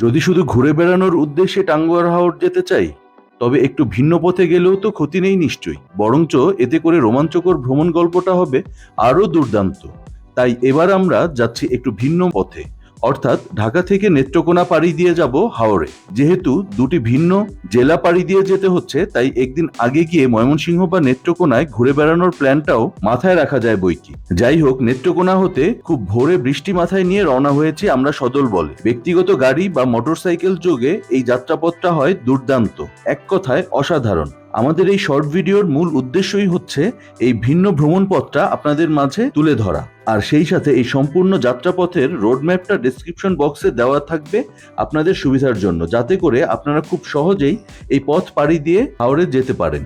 যদি শুধু ঘুরে বেড়ানোর উদ্দেশ্যে টাঙ্গুয়ার হাওর যেতে চাই, তবে একটু ভিন্ন পথে গেলেও তো ক্ষতি নেই নিশ্চয়ই। বরঞ্চ এতে করে রোমাঞ্চকর ভ্রমণ গল্পটা হবে আরও দুর্দান্ত। তাই এবার আমরা যাচ্ছি একটু ভিন্ন পথে। অর্থাৎ ঢাকা থেকে নেত্রকোনা পাড়ি দিয়ে যাব হাওড়ে যেহেতু দুটি ভিন্ন জেলা পাড়ি দিয়ে যেতে হচ্ছে, তাই একদিন আগে গিয়ে ময়মনসিংহ বা নেত্রকোনায় ঘুরে বেড়ানোর প্ল্যানটাও মাথায় রাখা যায় বইকি। যাই হোক, নেত্রকোনা হতে খুব ভোরে বৃষ্টি মাথায় নিয়ে রওনা হয়েছে আমরা সদল বলে। ব্যক্তিগত গাড়ি বা মোটরসাইকেল যোগে এই যাত্রাপথটা হয় দুর্দান্ত, এক কথায় অসাধারণ। আমাদের এই শর্ট ভিডিওর মূল উদ্দেশ্যই হচ্ছে এই ভিন্ন ভ্রমণ পথটা আপনাদের মাঝে তুলে ধরা। আর সেই সাথে এই সম্পূর্ণ যাত্রাপথের রোড ম্যাপটা ডিসক্রিপশন বক্সে দেওয়া থাকবে আপনাদের সুবিধার জন্য, যাতে করে আপনারা খুব সহজেই এই পথ পাড়ি দিয়ে হাওড়ে যেতে পারেন।